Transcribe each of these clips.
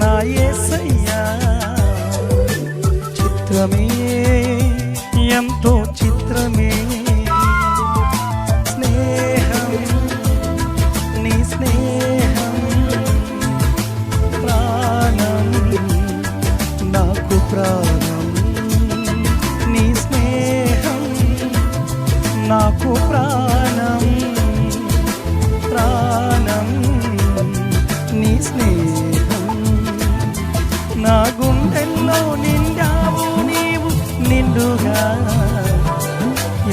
నా యేసయ్యా చిత్రమే ఎంతో నా గుండెల్లో నిండావు నీవు నిండుగా.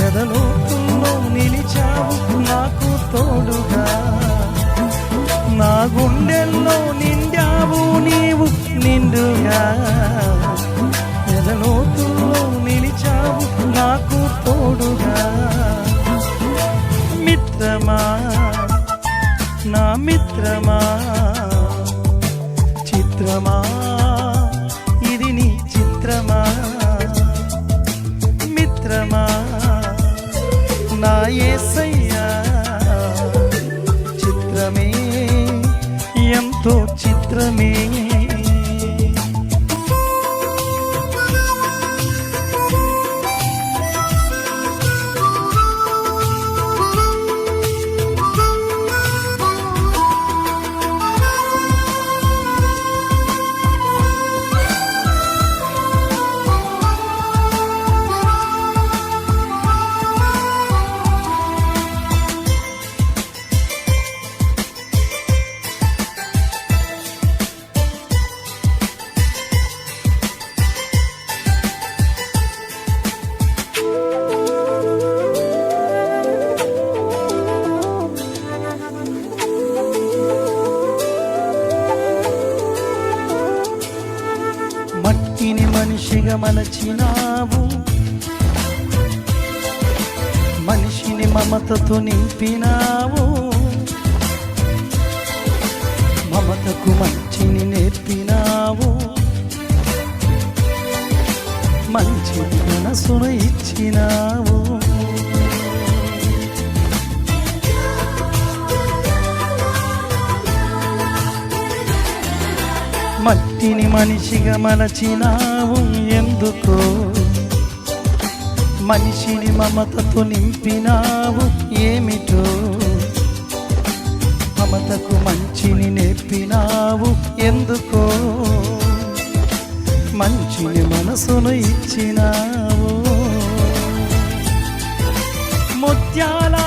ఎదలోతుల్లో నిలిచావు నాకు తోడుగా. నా గుండెల్లో నిండావు నీవు నిండుగా. ఎదలోతుల్లో నిలిచావు నాకు తోడుగా. మిత్రమా నా మిత్రమా చిత్రమా. మిత్రమా? మిత్రమా? నా ఏసయ్యా చిత్రమే ఎంతో చిత్రమే. మట్టిని మనిషిగా మలచినావు. మనిషిని మమతతో నింపినావు. మమతకు మంచిని నేర్పినావు. మంచి మనసును ఇచ్చినావు. మట్టిని మనిషిగా మలచినావు ఎందుకో? మనిషిని మమతతో నింపినావు ఏమిటో? మమతకు మంచిని నేర్పినావు ఎందుకో? మంచిని మనసును ఇచ్చినావు. ముత్యాల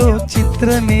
ఎంతో చిత్రమే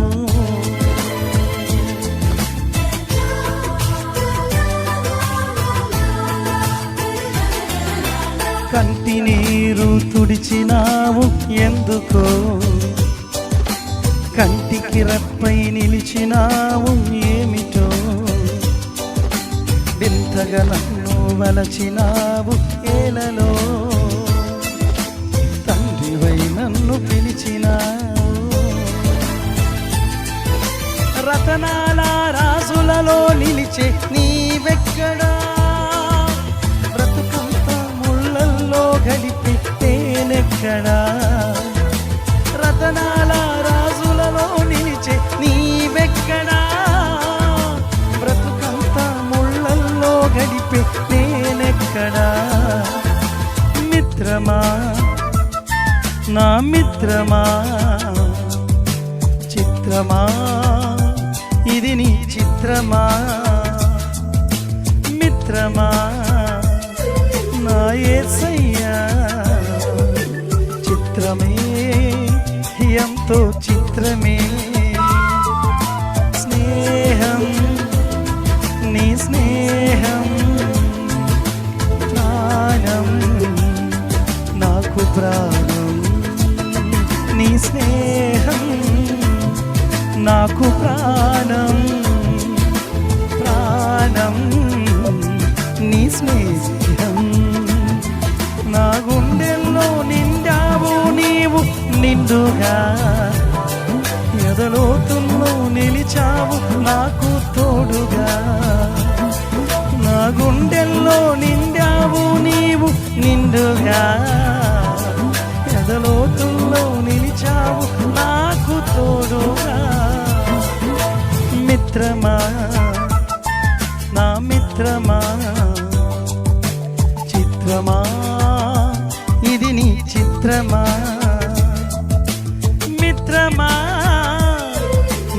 కంటి నీరు తుడిచినావు ఎందుకో? కంటికి రప్పై నిలిచినావు ఏమిటో? వింతగా నన్ను వలచినావు ఏలలో? తండ్రివై నన్ను పిలిచినావు. రతనాల రాజులలో నిలిచే నీ నిలిచాడా రతనాల రాజులలో నిలిచే నీవెక్కడా? బ్రతుకంతా ముళ్ళల్లో గడిపే నేనెక్కడా? మిత్రమా? నా మిత్రమా? చిత్రమా? ఇది నీ చిత్రమా? ఎంతో చిత్రమే. స్నేహం నీ స్నేహం ప్రాణం నాకు ప్రాణం. ముందుగా ఎదలోతుల్లో నిలిచావు నాకు తోడుగా. నా గుండెల్లో నిండావు నీవు నిండుగా. ఎదలోతుల్లో నిలిచావు నాకు తోడుగా. మిత్రమా నా మిత్రమా చిత్రమా ఇది నీ చిత్రమా?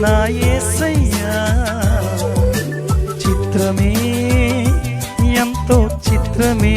నా ఏసయ్యా చిత్రమే ఎంతో చిత్రమే.